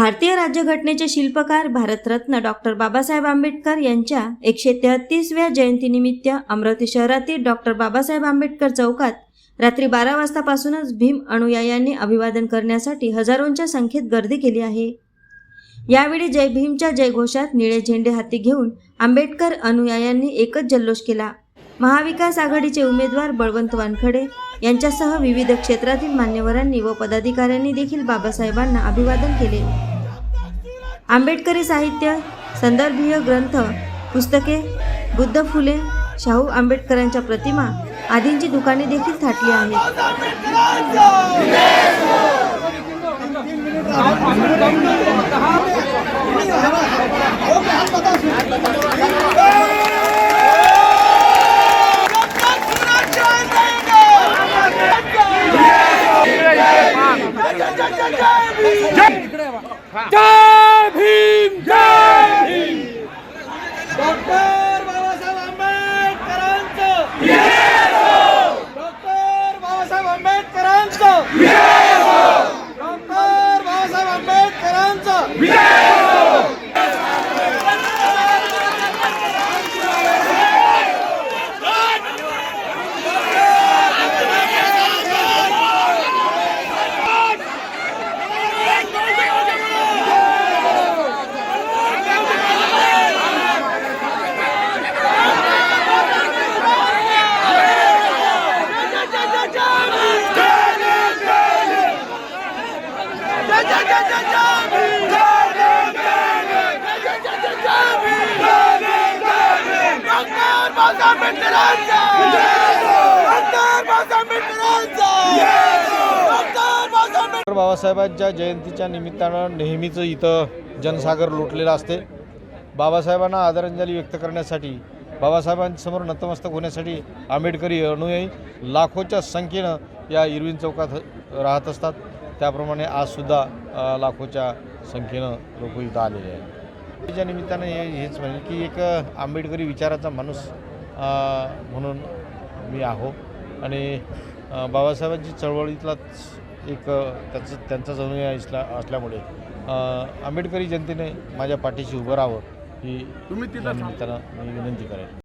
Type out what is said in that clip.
भारतीय राज्यघटनेचे शिल्पकार भारतरत्न डॉक्टर बाबासाहेब आंबेडकर यांच्या एकशे तेहतीसव्या जयंतीनिमित्त अमरावती शहरातील डॉक्टर बाबासाहेब आंबेडकर चौकात रात्री बारा वाजतापासूनच भीम अनुयायांनी अभिवादन करण्यासाठी हजारोंच्या संख्येत गर्दी केली आहे. यावेळी जय भीमच्या जयघोषात निळे झेंडे हाती घेऊन आंबेडकर अनुयायांनी एकच जल्लोष केला. महाविकास आघाडीचे उमेदवार बळवंत वानखडे यांच्यासह विविध क्षेत्रातील मान्यवरांनी व पदाधिकाऱ्यांनी देखील बाबासाहेबांना अभिवादन केले. आंबेडकरी साहित्य संदर्भीय ग्रंथ पुस्तके बुद्ध फुले शाहू आंबेडकरांच्या प्रतिमा आदींची दुकाने देखील थाटली आहेत जय भीम जय भीम डॉक्टर बाबासाहेब आंबेडकरांचं डॉक्टर बाबासाहेब आंबेडकरांचं डॉक्टर बाबासाहेब आंबेडकरांचं डॉक्टर बाबासाहेबांच्या जयंतीच्या निमित्तानं नेहमीच इथं जनसागर लोटलेला असते. बाबासाहेबांना आदरांजली व्यक्त करण्यासाठी बाबासाहेबांसमोर नतमस्तक होण्यासाठी आंबेडकरी अनुयायी लाखोच्या संख्येनं या इरविन चौकात राहत असतात. त्याप्रमाणे आजसुद्धा लाखोच्या संख्येनं लोक इथं आलेले आहेत. त्याच्या निमित्तानं हे हेच म्हणजे की एक आंबेडकरी विचाराचा माणूस म्हणून मी आहो. आणि बाबासाहेबांची चळवळीतलाच एक त्याचं त्यांचाच अनुयायी असल्या असल्यामुळे आंबेडकरी जनतेने माझ्या पाठीशी उभं राहावं ही निमित्तानं मी विनंती करेन.